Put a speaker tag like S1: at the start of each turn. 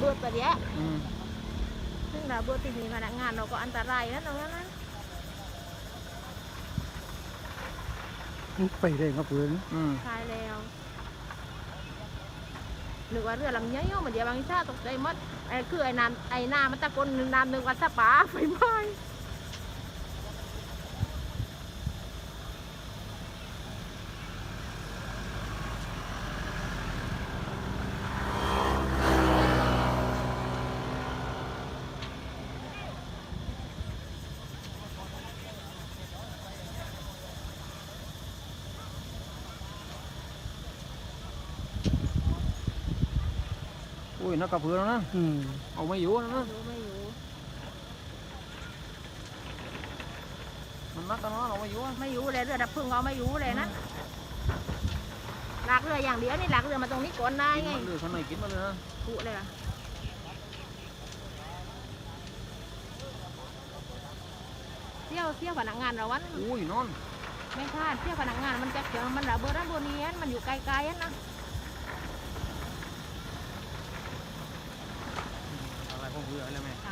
S1: เบิดไปเนี้ย
S2: อืม
S1: ซึ่งระเบิดที่มีพนักงานเราก็อันตรายนะตรงนั้นนะ
S3: ไปได้ครับเพื่อน
S2: อืม
S1: ตายแล้วหนึกว่าเรือลำใหญ่ๆมันเดียวบางทีชาตกใจมัดไอ้คือไอ้น้ำไอ้น้ำมันตะกนน้ำนึกว่าสปาไฟไหม้
S2: อุ้ยนักกระเพื่อแล้วนั่น
S3: อืม
S2: เอาไม่อยู่แล้วนั่น
S1: รู้ไม่อยู่
S2: มันนักกันเนาะเอาไม่อยู่อะ
S1: ไม่อยู่เลยเรือดับเพลิงเอาไม่อยู่เลยนะลากเรืออย่างเดียวนี่ลากเรือมาตรงนี้ก่อนได้
S2: กิน
S1: ไง
S2: มันเลยข้างในกินมันเลยนะ
S1: ผูเลยอะเที่ยวเที่ยวพนักงานเราวัน
S2: อุ้ยนอน
S1: ไม่พลาดเที่ยวพนักงานมันจะเจอมันระเบิดด้านบนนี้มันอยู่ไกลๆนะ
S2: อ